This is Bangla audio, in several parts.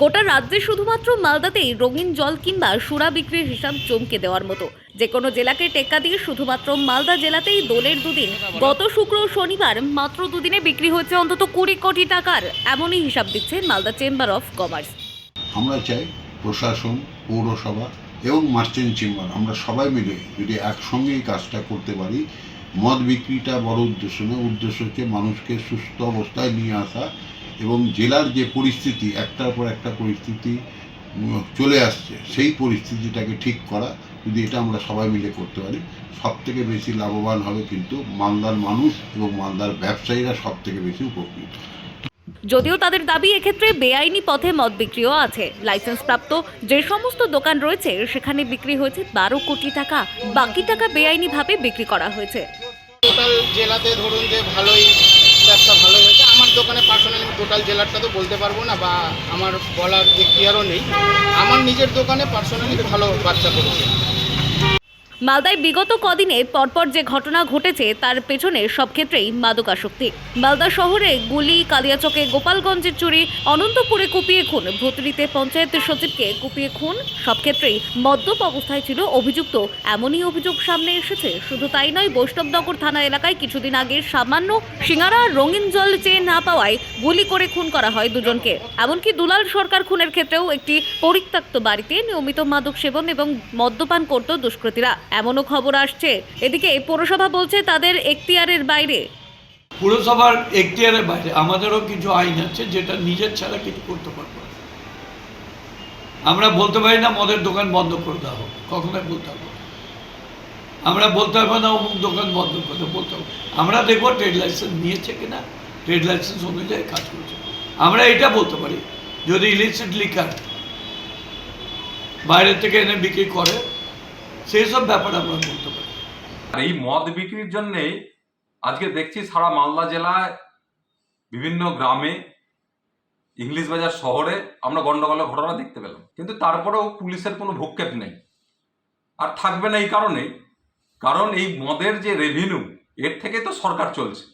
গোটা রাজ্যে শুধুমাত্র মালদাতেই রঙিন জল কিংবা সুরা বিক্রির হিসাব চমকে দেওয়ার মতো। যে কোনো জেলাকে টেক্কা দিয়ে শুধুমাত্র মালদা জেলাতেই দোলের দুদিন। গত শুক্র শনিবার মাত্র দুদিনে বিক্রি হয়েছে অন্তত কুড়ি কোটি টাকার, এমনই হিসাব দিচ্ছে মালদা চেম্বার অফ কমার্স। আমরা চাই প্রশাসন, পৌরসভা এবং মার্চেন্ট চেম্বার, আমরা সবাই মিলে যদি একসঙ্গে এই কাজটা করতে পারি, মদ বিক্রিটা বড় উদ্দেশ্য নয়, উদ্দেশ্য হচ্ছে মানুষকে সুস্থ অবস্থায় নিয়ে আসা এবং জেলার যে পরিস্থিতি একটার পর একটা পরিস্থিতি চলে আসছে সেই পরিস্থিতিটাকে ঠিক করা যদি এটা আমরা সবাই মিলে করতে পারি সব থেকে বেশি লাভবান হবে কিন্তু মালদার মানুষ এবং মালদার ব্যবসায়ীরা সব থেকে বেশি উপকৃত। যদিও তাদের দাবি এক্ষেত্রে বেআইনি পথে মদ বিক্রিও আছে। লাইসেন্স প্রাপ্ত যে সমস্ত দোকান রয়েছে সেখানে বিক্রি হয়েছে বারো কোটি টাকা। বাকি টাকা বেআইনিভাবে বিক্রি করা হয়েছে। টোটাল জেলাতে ধরুন যে ভালোই ব্যবসা ভালো হয়েছে দোকানে পার্সোনালি আমি টোটাল জেলারটা তো বলতে পারব না বা আমার বলার যে ক্লিয়ারও নেই। আমার নিজের দোকানে পার্সোনালি ভালো বাচ্চা করেছে মালদায় বিগত কদিনে পরপর যে ঘটনা ঘটেছে, তার পেছনে সব ক্ষেত্রেই মাদকাসক্তি। মালদা শহরে গুলি, কালিয়াচকে গোপালগঞ্জের চুরি, অনন্তপুরে কুপিয়ে খুন, ভুতরিতে পঞ্চায়েত সচিবকে কুপিয়ে খুন, সব ক্ষেত্রেই মদ্যপ অবস্থায় ছিল অভিযুক্ত। এমনই অভিযোগ সামনে এসেছে। শুধু তাই নয়, বৈষ্ণবনগর থানা এলাকায় কিছুদিন আগে সামান্য সিঙ্গারা রঙিন জল চেয়ে না পাওয়ায় গুলি করে খুন করা হয় দুজনকে। এমনকি দুলাল সরকার খুনের ক্ষেত্রেও একটি পরিত্যক্ত বাড়িতে নিয়মিত মাদক সেবন এবং মদ্যপান করত দুষ্কৃতীরা। এমনও খবর আসছে। এদিকে পৌরসভা বলছে তাদের এখতিয়ারের বাইরে। পুরসভার এখতিয়ারের বাইরে। আমাদেরও কিছু আইন আছে যেটা নিজের ছাড়া কিছু করতে পারব। আমরা বলতে পারি না মদের দোকান বন্ধ করে দেওয়া হোক। কখনোই বলতে না। আমরা বলতে পারব না অমুক দোকান বন্ধ করে বলতে হবে আমরা দেখব ট্রেড লাইসেন্স নিয়েছে কিনা, ট্রেড লাইসেন্স অনুযায়ী কাজ করছে। আমরা এটা বলতে পারি। যদি ইলিসিট লিকার বাইরে থেকে এনে বিক্রি করে সেই সব ব্যাপার আমরা বলতে পারি। আর এই মদ বিক্রির জন্যেই আজকে দেখছি সারা মালদা জেলায় বিভিন্ন গ্রামে, ইংলিশ বাজার শহরে আমরা গন্ডগোলের ঘটনা দেখতে পেলাম। কিন্তু তারপরেও পুলিশের কোনো ভূক্ষেপ নেই। আর থাকবে না এই কারণেই। কারণ এই মদের যে রেভিনিউ এর থেকে তো সরকার চলছে।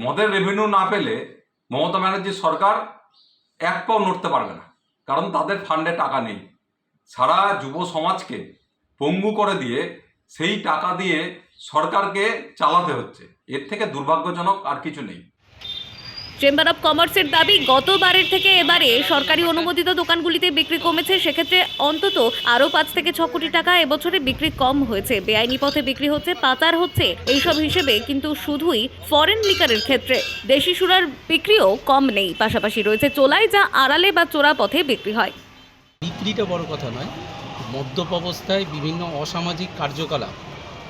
মদের রেভিনিউ না পেলে মমতা ব্যানার্জির সরকার এক পাও নড়তে পারবে না। কারণ তাদের ফান্ডে টাকা নেই। সারা যুব সমাজকে পঙ্গু করে দিয়ে সেই টাকা দিয়ে সরকারকে চালাতে হচ্ছে। এর থেকে দুর্ভাগ্যজনক আর কিছু নেই। চেম্বার অফ কমার্সের দাবি গতবারের থেকে এবারে সরকারি অনুমোদিত দোকানগুলিতে বিক্রি কমেছে। সেক্ষেত্রে অন্তত আরও পাঁচ থেকে ছ কোটি টাকা এবছরে বিক্রি কম হয়েছে। বেআইনি পথে বিক্রি হচ্ছে পাচার হচ্ছে এইসব হিসেবে কিন্তু শুধুই ফরেন লিকারের ক্ষেত্রে। দেশি সুরার বিক্রিও কম নেই। পাশাপাশি রয়েছে চোলাই যা আড়ালে বা চোরা পথে বিক্রি হয়। বিক্রিটা বড় কথা নয়। মদ্যপ অবস্থায় বিভিন্ন অসামাজিক কার্যকলাপ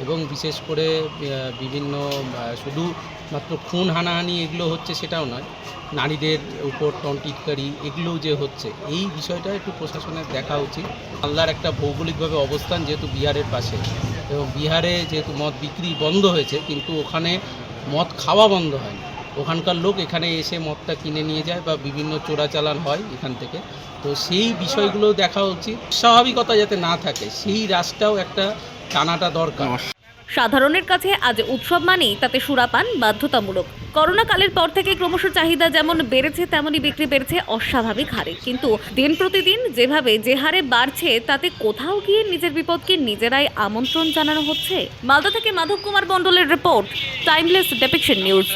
এবং বিশেষ করে বিভিন্ন শুধু মাত্র খুন, হানাহানি এগুলো হচ্ছে সেটাও নয়, নারীদের উপর টন্টিটকারি এগুলোও যে হচ্ছে, এই বিষয়টা একটু প্রশাসনের দেখা উচিত। মালদার একটা ভৌগোলিকভাবে অবস্থান যেহেতু বিহারের পাশে এবং বিহারে যেহেতু মদ বিক্রি বন্ধ হয়েছে, কিন্তু ওখানে মদ খাওয়া বন্ধ হয়নি। ওখানকার লোক এখানে এসে মদটা কিনে নিয়ে যায় বা বিভিন্ন চোরাচালান হয় এখান থেকে। তো সেই বিষয়গুলো দেখা উচিত। স্বাভাবিকতা যাতে না থাকে, সেই রাস্তাও একটা টানাটা দরকার। সাধারণের কাছে আজ উৎসব মানেই তাতে সুরাপান বাধ্যতামূলক। করোনা কালের পর থেকে ক্রমশ চাহিদা যেমন বেড়েছে, তেমনই বিক্রি বেড়েছে অস্বাভাবিক হারে। কিন্তু দিন প্রতিদিন যেভাবে যে হারে বাড়ছে, তাতে কোথাও গিয়ে নিজের বিপদকে নিজেরাই আমন্ত্রণ জানানো হচ্ছে? মালদা থেকে মাধব কুমার মণ্ডলের রিপোর্ট, টাইমলেস ডেপিকশন নিউজ।